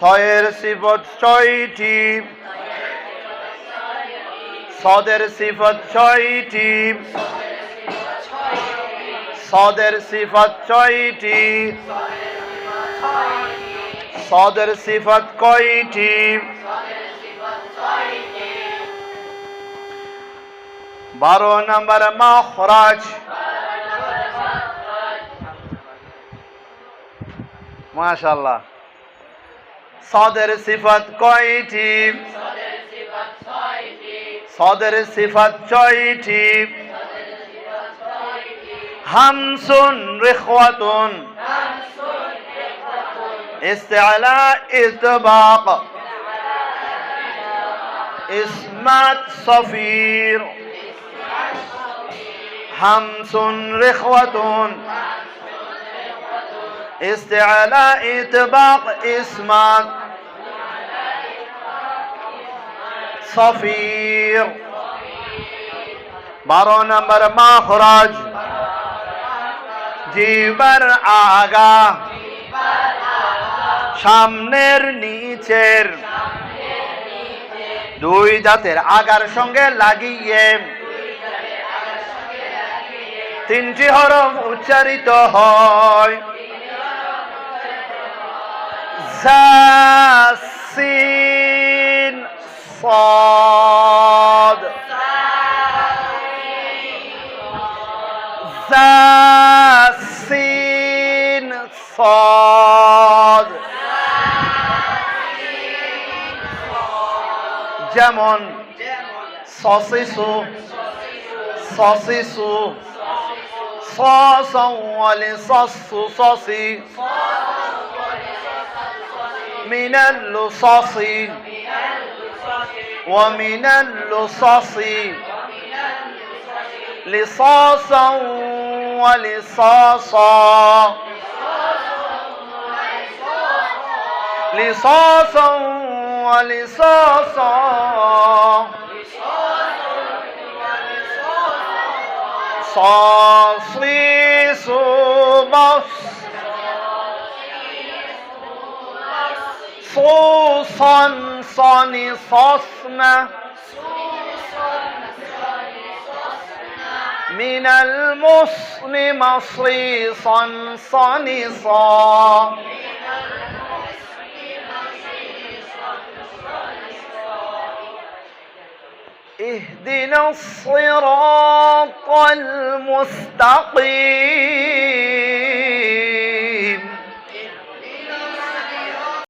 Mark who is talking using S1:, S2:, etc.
S1: ছয়ের সিফত ছয়টি। সদের সিফত ছয়টি। সদের সিফত ছয়টি। সদের সিফত কয়টি? বারো নম্বর মাখরাজ। মাশাল্লাহ সদের সিফাত কয়টি? সদের সিফাত ছয়টি। হামসুন রেখাতুন ইস্তেলা ইতবাক। ইসমাত সফির। হামসুন রেখাতুন استعلاء إطباق اسمات صفير بارو نمبر مخرج জিবার আগা সামনের নিচের দুই দাঁতের আগার সঙ্গে লাগিয়ে তিনটি হরফ উচ্চারিত হয় জাসিন صاد জাসিন صاد যেমন সসিসু সসিসু সসওয়ালি সসু সসি من اللصص ومن اللصص لصاصا ولصاصا. لصاصا ولصاصا. صاصيص بص صوصا صن صصن من المصن مصيصا صنصا اهدنا الصراط المستقيم.